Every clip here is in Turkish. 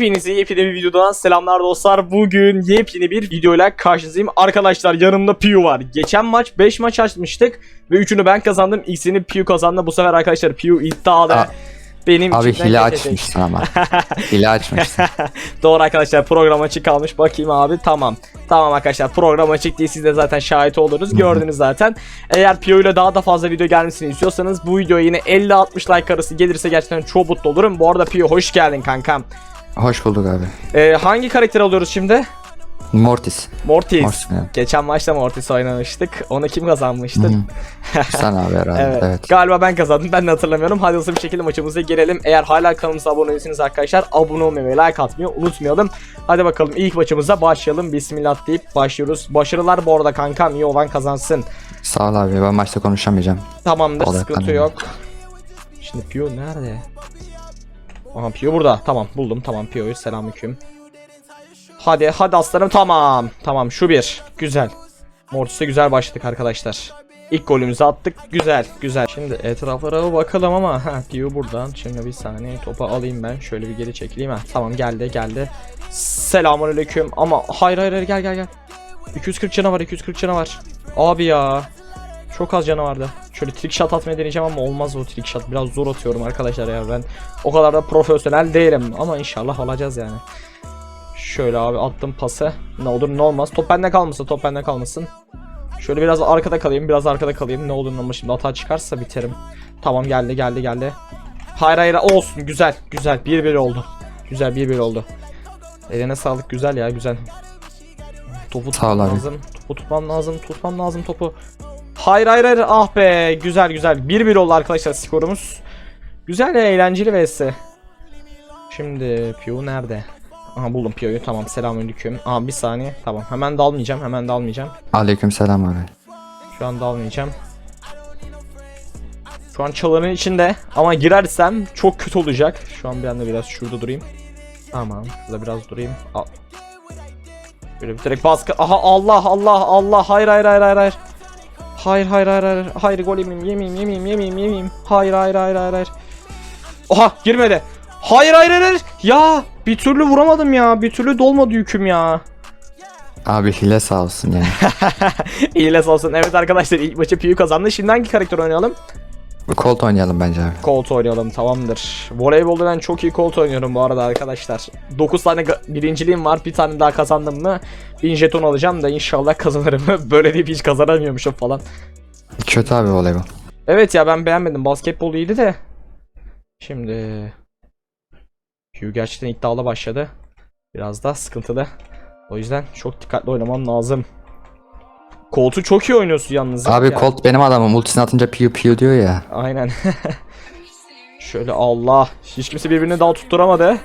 Hepinize yepyeni bir videodan selamlar dostlar. Bugün yepyeni bir videoyla karşınızdayım. Arkadaşlar yanımda Piyu var. Geçen maç 5 maç açmıştık ve 3'ünü ben kazandım. İkisini Piyu kazandı. Bu sefer arkadaşlar Piyu iddialı. Aa, Benim Abi hile açmışsın ama. hile açmışsın. Doğru arkadaşlar program açık kalmış. Bakayım abi tamam. Tamam arkadaşlar program açık değil siz de zaten şahit oldunuz. Gördünüz zaten. Eğer Pio ile daha da fazla video gelmesini istiyorsanız bu videoya yine 50-60 like arası gelirse gerçekten çok mutlu olurum. Bu arada Pio hoş geldin kankam. Hoş bulduk abi. Ee, hangi karakter alıyoruz şimdi? Mortis. Mortis. Mortis. Geçen maçta Mortis oynamıştık. Onu kim kazanmıştı? Hı. Sen abi herhalde. Evet. Evet. Galiba ben kazandım. Ben de hatırlamıyorum. Hadi hızlı bir şekilde maçımıza girelim. Eğer hala kanalımıza abone değilseniz arkadaşlar abone olmayı ve like atmayı unutmayalım. Hadi bakalım ilk maçımıza başlayalım. Bismillah deyip başlıyoruz. Başarılar bu arada kankam. iyi olan kazansın. Sağ ol abi. Ben maçta konuşamayacağım. Tamamdır Olay sıkıntı yok. Şimdi Pio nerede? Aha Pio burada. Tamam buldum. Tamam Pio'yu selamünaleyküm. Hadi hadi aslanım tamam. Tamam şu bir. Güzel. Mortis'e güzel başladık arkadaşlar. İlk golümüzü attık. Güzel güzel. Şimdi etraflara bakalım ama ha Pio buradan. Şimdi bir saniye topu alayım ben. Şöyle bir geri çekileyim ha. Tamam geldi geldi. Selamünaleyküm ama hayır hayır hayır gel gel gel. 240 canı var 240 canı var. Abi ya. Çok az canı vardı. Şöyle trick shot atmaya deneyeceğim ama olmaz o trick shot. Biraz zor atıyorum arkadaşlar ya ben. O kadar da profesyonel değilim ama inşallah olacağız yani. Şöyle abi attım pası. Ne olur ne olmaz. Top bende kalmasın, top bende kalmasın. Şöyle biraz arkada kalayım, biraz arkada kalayım. Ne olur ne olmaz şimdi hata çıkarsa biterim. Tamam geldi, geldi, geldi. Hayır hayır olsun güzel, güzel. 1-1 oldu. Güzel 1-1 oldu. Eline sağlık güzel ya güzel. Topu tutmam lazım. Topu tutmam lazım. Tutmam lazım topu. Hayır hayır hayır ah be güzel güzel 1-1 oldu arkadaşlar skorumuz. Güzel eğlenceli vs. Şimdi Pio nerede? Aha buldum Pio'yu tamam selamünaleyküm. Aha bir saniye tamam hemen dalmayacağım hemen dalmayacağım. Aleyküm selam abi. Şu an dalmayacağım. Şu an çalanın içinde ama girersem çok kötü olacak. Şu an bir anda biraz şurada durayım. Tamam şurada biraz durayım. Al. Böyle bir direkt baskı. Aha Allah Allah Allah hayır hayır hayır hayır hayır. Hayır hayır hayır hayır. Hayır gol yemeyeyim yemeyeyim yemeyeyim yemeyeyim yemeyeyim. Hayır hayır hayır hayır hayır. Oha girmedi. Hayır hayır hayır. Ya bir türlü vuramadım ya. Bir türlü dolmadı yüküm ya. Abi hile sağ olsun yani. İyiles olsun. Evet arkadaşlar ilk maçı Piyu kazandı. Şimdi hangi karakter oynayalım? Colt oynayalım bence abi. Colt oynayalım tamamdır. Voleybolda ben çok iyi Colt oynuyorum bu arada arkadaşlar. 9 tane birinciliğim var. Bir tane daha kazandım mı 1000 jeton alacağım da inşallah kazanırım. Böyle deyip hiç kazanamıyormuşum falan. Kötü abi voleybol. Evet ya ben beğenmedim. Basketbol iyiydi de. Şimdi Hugh gerçekten iddialı başladı. Biraz da sıkıntılı. O yüzden çok dikkatli oynamam lazım. Colt'u çok iyi oynuyorsun yalnız. Abi ya. Colt benim adamım. Ultisini atınca piu piu diyor ya. Aynen. Şöyle Allah. Hiç kimse birbirini daha tutturamadı.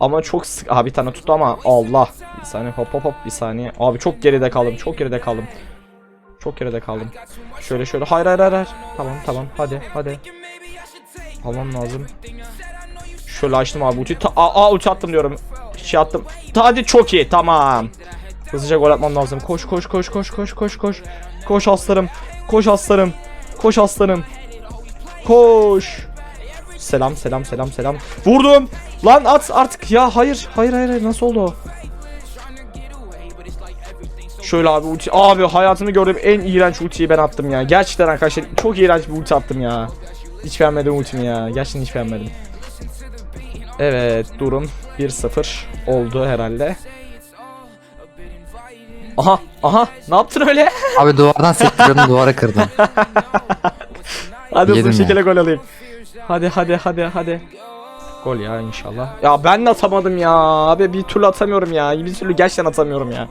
Ama çok sık. Aha bir tane tuttu ama Allah. Bir saniye hop hop hop bir saniye. Abi çok geride kaldım. Çok geride kaldım. Çok geride kaldım. Şöyle şöyle. Hayır hayır hayır. hayır. Tamam tamam. Hadi hadi. Almam lazım. Şöyle açtım abi ulti. Ta- aa, aa ulti attım diyorum. Şey attım. Hadi çok iyi. Tamam. Hızlıca gol atmam lazım. Koş koş koş koş koş koş koş. Koş aslanım. Koş aslanım. Koş aslanım. Koş. Selam selam selam selam. Vurdum. Lan at artık. Ya hayır. Hayır hayır, hayır. nasıl oldu o? Şöyle abi ulti. Abi hayatımda gördüğüm en iğrenç ultiyi ben attım ya. Gerçekten arkadaşlar çok iğrenç bir ulti attım ya. Hiç beğenmedim ultimi ya. Gerçekten hiç beğenmedim. Evet durum 1-0 oldu herhalde. Aha aha ne yaptın öyle? Abi duvardan sektiriyordum duvara kırdım. Hadi hızlı Yedim bir ya. şekilde gol alayım. Hadi hadi hadi hadi. Gol ya inşallah. Ya ben de atamadım ya. Abi bir türlü atamıyorum ya. Bir türlü gerçekten atamıyorum ya.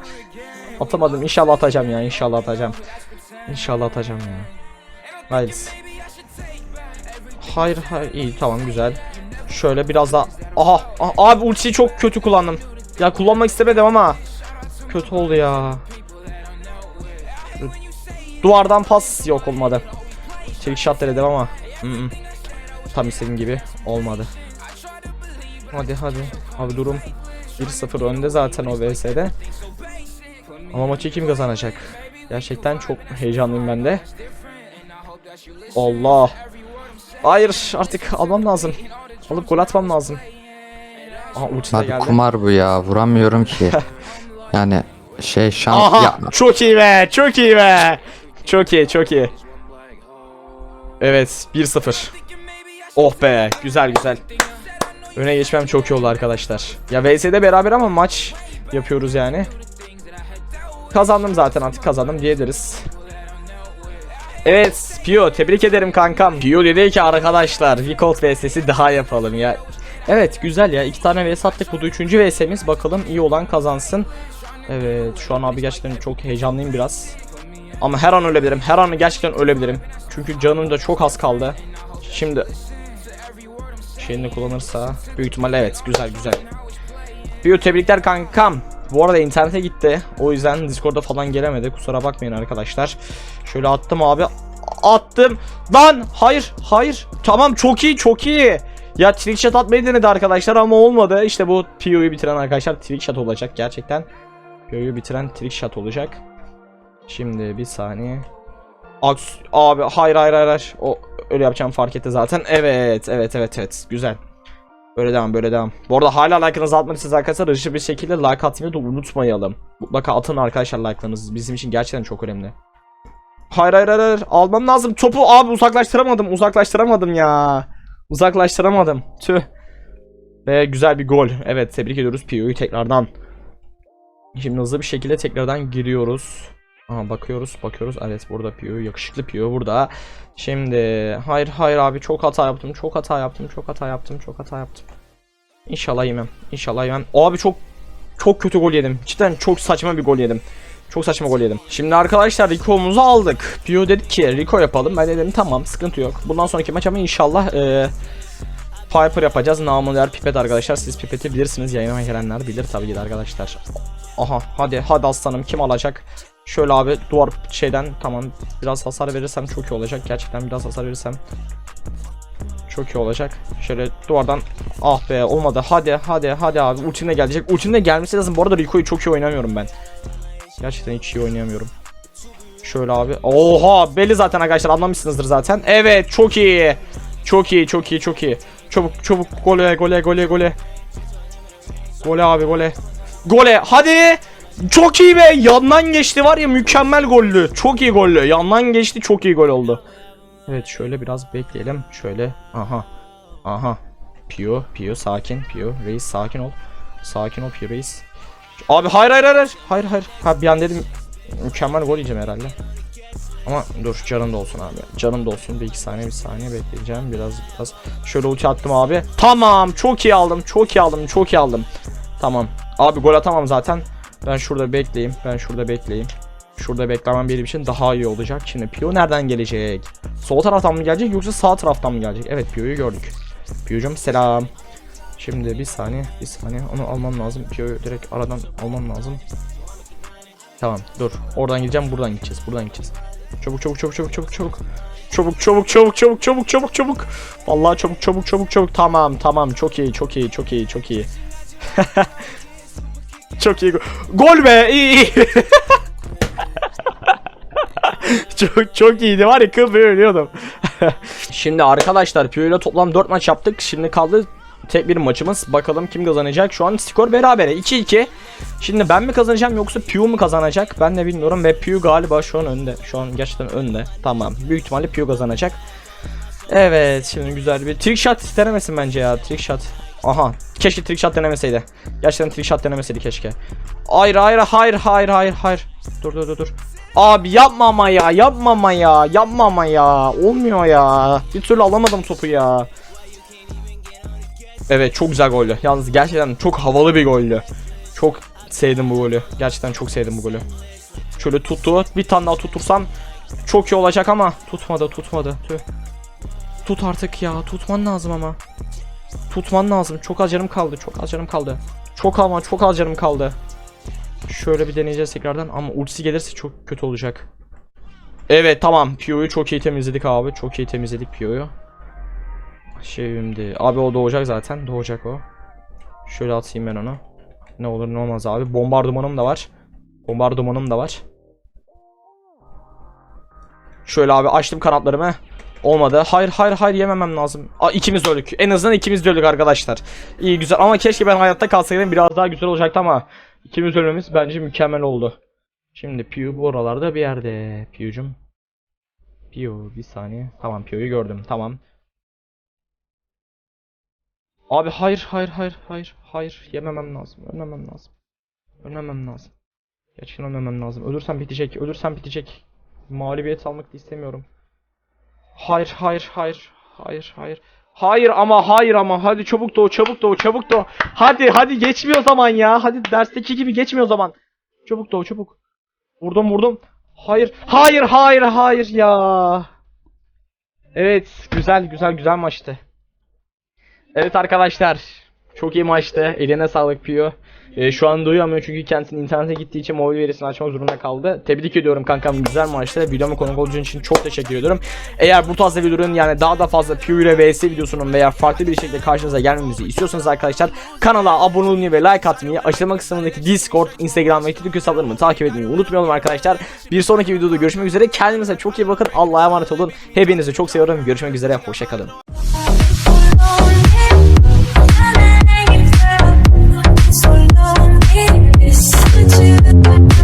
Atamadım. İnşallah atacağım ya. İnşallah atacağım. İnşallah atacağım ya. Hayırlısı. Hayır hayır iyi tamam güzel. Şöyle biraz daha. Aha, aha abi ultiyi çok kötü kullandım. Ya kullanmak istemedim ama kötü oldu ya. Duvardan pas yok olmadı. Trick shot denedim ama ı-ı. tam istediğim gibi olmadı. Hadi hadi. Abi durum 1-0 önde zaten o VS'de. Ama maçı kim kazanacak? Gerçekten çok heyecanlıyım ben de. Allah. Hayır artık almam lazım. Alıp gol atmam lazım. Aha Abi geldi. kumar bu ya. Vuramıyorum ki. yani şey şans Aha yapma. çok iyi be çok iyi be. Çok iyi çok iyi. Evet 1-0. Oh be güzel güzel. Öne geçmem çok iyi oldu arkadaşlar. Ya VS'de beraber ama maç yapıyoruz yani. Kazandım zaten artık kazandım diyebiliriz. Evet Pio tebrik ederim kankam. Pio dedi ki arkadaşlar Recold VS'si daha yapalım ya. Evet güzel ya iki tane VS attık bu da üçüncü VS'miz bakalım iyi olan kazansın. Evet şu an abi gerçekten çok heyecanlıyım biraz. Ama her an ölebilirim her an gerçekten ölebilirim. Çünkü canım da çok az kaldı. Şimdi şeyini kullanırsa büyük ihtimalle evet güzel güzel. Pio tebrikler kankam. Bu arada internete gitti. O yüzden Discord'da falan gelemedi. Kusura bakmayın arkadaşlar. Şöyle attım abi. Attım. Lan hayır hayır. Tamam çok iyi çok iyi. Ya trickshot atmayı denedi arkadaşlar ama olmadı. İşte bu PO'yu bitiren arkadaşlar trickshot olacak gerçekten. PO'yu bitiren trickshot olacak. Şimdi bir saniye. Aks abi hayır hayır hayır. O öyle yapacağım fark etti zaten. Evet evet evet evet. Güzel. Böyle devam böyle devam. Bu arada hala like'ınızı atmadıysanız arkadaşlar hızlı bir şekilde like atmayı da unutmayalım. Mutlaka atın arkadaşlar like'larınızı. Bizim için gerçekten çok önemli. Hayır hayır, hayır. Almam lazım. Topu abi uzaklaştıramadım. Uzaklaştıramadım ya. Uzaklaştıramadım. Tüh. Ve güzel bir gol. Evet tebrik ediyoruz Pio'yu tekrardan. Şimdi hızlı bir şekilde tekrardan giriyoruz. Aha bakıyoruz bakıyoruz. Evet burada Pio yakışıklı Pio burada. Şimdi hayır hayır abi çok hata yaptım. Çok hata yaptım. Çok hata yaptım. Çok hata yaptım. İnşallah yemem. İnşallah yemem. Abi çok çok kötü gol yedim. Cidden çok saçma bir gol yedim. Çok saçma gol yedim. Şimdi arkadaşlar Rico'muzu aldık. Pio dedi ki Rico yapalım. Ben de dedim tamam sıkıntı yok. Bundan sonraki maç ama inşallah eee Piper yapacağız. Namı pipet arkadaşlar. Siz pipeti bilirsiniz. Yayına gelenler bilir tabii ki arkadaşlar. Aha hadi hadi aslanım kim alacak? Şöyle abi duvar şeyden tamam biraz hasar verirsem çok iyi olacak. Gerçekten biraz hasar verirsem çok iyi olacak. Şöyle duvardan ah be olmadı. Hadi hadi hadi abi ultimle gelecek. Ultimle gelmesi lazım. Bu arada Rico'yu çok iyi oynamıyorum ben. Gerçekten hiç iyi oynayamıyorum. Şöyle abi. Oha belli zaten arkadaşlar anlamışsınızdır zaten. Evet çok iyi. Çok iyi çok iyi çok iyi. Çabuk çabuk gole gole gole gole. Gole abi gole. Gole hadi. Çok iyi be yandan geçti var ya mükemmel gollü. Çok iyi gollü. Yandan geçti çok iyi gol oldu. Evet şöyle biraz bekleyelim. Şöyle aha. Aha. Pio Pio sakin Pio reis sakin ol. Sakin ol Pio reis. Abi hayır hayır hayır. Hayır hayır. Ha bir an dedim mükemmel gol yiyeceğim herhalde. Ama dur canım da olsun abi. Canım da olsun. Bir iki saniye bir saniye bekleyeceğim. Biraz biraz. Şöyle ulti attım abi. Tamam. Çok iyi aldım. Çok iyi aldım. Çok iyi aldım. Tamam. Abi gol atamam zaten. Ben şurada bekleyeyim. Ben şurada bekleyeyim. Şurada beklemem benim için daha iyi olacak. Şimdi Pio nereden gelecek? Sol taraftan mı gelecek yoksa sağ taraftan mı gelecek? Evet Pio'yu gördük. Pio'cum selam. Şimdi bir saniye, bir saniye. Onu almam lazım. Pio'yu direkt aradan almam lazım. Tamam, dur. Oradan gideceğim, buradan gideceğiz. Buradan gideceğiz. Çabuk çabuk çabuk çabuk çabuk çabuk. Çabuk çabuk çabuk çabuk çabuk çabuk çabuk. Vallahi çabuk çabuk çabuk çabuk. Tamam tamam çok iyi çok iyi çok iyi çok iyi. çok iyi. go- Gol be iyi iyi. çok çok iyiydi var ya kıl ölüyordum. Şimdi arkadaşlar Pio ile toplam 4 maç yaptık. Şimdi kaldı tek bir maçımız. Bakalım kim kazanacak. Şu an skor berabere 2-2. Şimdi ben mi kazanacağım yoksa Pio mu kazanacak? Ben de bilmiyorum ve Pio galiba şu an önde. Şu an gerçekten önde. Tamam. Büyük ihtimalle Pio kazanacak. Evet şimdi güzel bir trick shot denemesin bence ya trick shot. Aha keşke trick shot denemeseydi. Gerçekten trick shot denemeseydi keşke. Hayır hayır hayır hayır hayır hayır. Dur dur dur dur. Abi yapma ama ya yapma ama ya yapma ama ya olmuyor ya. Bir türlü alamadım topu ya. Evet çok güzel gollü. Yalnız gerçekten çok havalı bir gollü. Çok sevdim bu golü. Gerçekten çok sevdim bu golü. Şöyle tuttu. Bir tane daha tutursam çok iyi olacak ama tutmadı tutmadı. Tüh. Tut artık ya. Tutman lazım ama. Tutman lazım. Çok az canım kaldı. Çok az canım kaldı. Çok ama çok az canım kaldı. Şöyle bir deneyeceğiz tekrardan ama ultisi gelirse çok kötü olacak. Evet tamam. Pio'yu çok iyi temizledik abi. Çok iyi temizledik Pio'yu. Şimdi abi o doğacak zaten. Doğacak o. Şöyle atayım ben onu. Ne olur ne olmaz abi. Bombardımanım da var. Bombardımanım da var. Şöyle abi açtım kanatlarımı. Olmadı. Hayır hayır hayır yememem lazım. Aa, ikimiz öldük. En azından ikimiz öldük arkadaşlar. İyi güzel ama keşke ben hayatta kalsaydım biraz daha güzel olacaktı ama ikimiz ölmemiz bence mükemmel oldu. Şimdi Pew bu oralarda bir yerde. Pew'cum. Pew bir saniye. Tamam Pew'yu gördüm. Tamam. Abi hayır hayır hayır hayır hayır yememem lazım. Ölmemem lazım. Ölmemem lazım. Gerçekten ölmemem lazım. Ölürsem bitecek. Ölürsem bitecek. Mağlubiyet almak da istemiyorum. Hayır hayır hayır hayır hayır. Hayır ama hayır ama hadi çabuk doğu çabuk doğu çabuk doğu. Hadi hadi geçmiyor zaman ya. Hadi dersteki gibi geçmiyor zaman. Çabuk doğu çabuk. Vurdum vurdum. Hayır hayır hayır hayır ya. Evet güzel güzel güzel maçtı. Evet arkadaşlar. Çok iyi maçtı. Eline sağlık Pio. Ee, şu an duyamıyor çünkü kendisinin internete gittiği için mobil verisini açmak zorunda kaldı. Tebrik ediyorum kankam güzel maçtı. Videoma konuk olduğun için çok teşekkür ediyorum. Eğer bu tarz videoların yani daha da fazla Pio ile vs videosunun veya farklı bir şekilde karşınıza gelmemizi istiyorsanız arkadaşlar kanala abone olmayı ve like atmayı açıklama kısmındaki Discord, Instagram ve TikTok hesaplarımı takip etmeyi unutmayalım arkadaşlar. Bir sonraki videoda görüşmek üzere. Kendinize çok iyi bakın. Allah'a emanet olun. Hepinizi çok seviyorum. Görüşmek üzere. Hoşçakalın. to